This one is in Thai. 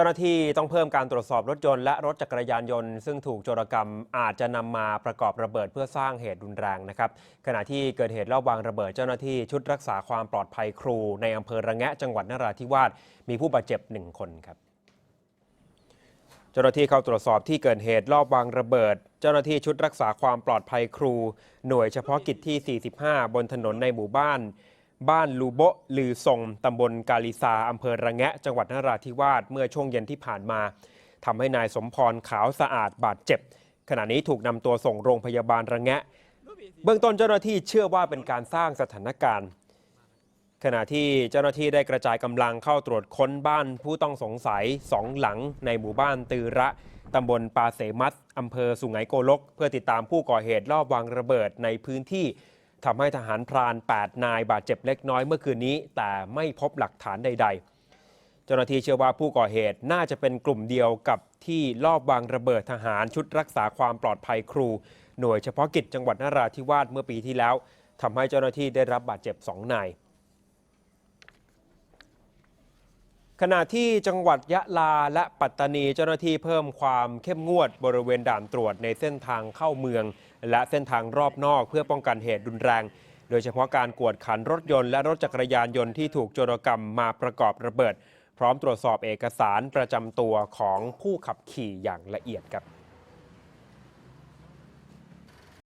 จ้าหน้าที่ต้องเพิ่มการตรวจสอบรถยนต์และรถจักรยานยนต์ ซึ่งถูกโจรกรรมอาจจะนำมาประกอบระเบิดเพื่อสร้างเหตุรุนแรงนะครับ ขณะที่เกิดเหตุรอบวางระเบิดเจ้าหน้าที่ชุดรักษาความปลอดภัยครู ในอำเภอระแงะจังหวัดนราธิวาสมีผู้บาดเจ็บหนึ่งคนครับเจ้าหน้าที่เข้าตรวจสอบที่เกิดเหตุรอบวางระเบิด เจ้าหน้าที่ชุดรักษาความปลอดภัยครู หน่วยเฉพาะกิจที่ 45 บนถนนในหมู่บ้าน บ้านลูโบลือทรงตำบลกาลิซาอำเภอระแงะ จังหวัดนราธิวาสเมื่อช่วงเย็นที่ผ่านมาทำให้นายสมพรขาวสะอาดบาดเจ็บ ขณะนี้ถูกนำตัวส่งโรงพยาบาลระแงะ เบื้องต้นเจ้าหน้าที่เชื่อว่าเป็นการสร้างสถานการณ์ ขณะที่เจ้าหน้าที่ได้กระจายกำลังเข้าตรวจค้นบ้านผู้ต้องสงสัยสองหลัง ในหมู่บ้านตือระตำบลปาเสมัสอำเภอสุไหงโกลก เพื่อติดตามผู้ก่อเหตุลอบวางระเบิดในพื้นที่ ทำให้ทหารพราน 8 นายบาดเจ็บเล็กน้อยเมื่อคืนนี้ แต่ไม่พบหลักฐานใด ๆ เจ้าหน้าที่เชื่อว่าผู้ก่อเหตุน่าจะเป็นกลุ่มเดียวกับที่ลอบวางระเบิดทหารชุดรักษาความปลอดภัยครู หน่วยเฉพาะกิจจังหวัดนราธิวาสเมื่อปีที่แล้วทำให้เจ้าหน้าที่ได้รับบาดเจ็บสองนาย ขณะที่จังหวัดยะลาและปัตตานีเจ้าหน้าที่เพิ่มความเข้มงวดบริเวณด่านตรวจในเส้นทางเข้าเมือง และเส้นทางรอบนอกเพื่อป้องกันเหตุรุนแรง โดยเฉพาะการกวดขันรถยนต์และรถจักรยานยนต์ที่ถูกโจรกรรมมาประกอบระเบิด พร้อมตรวจสอบเอกสารประจำตัวของผู้ขับขี่อย่างละเอียดครับ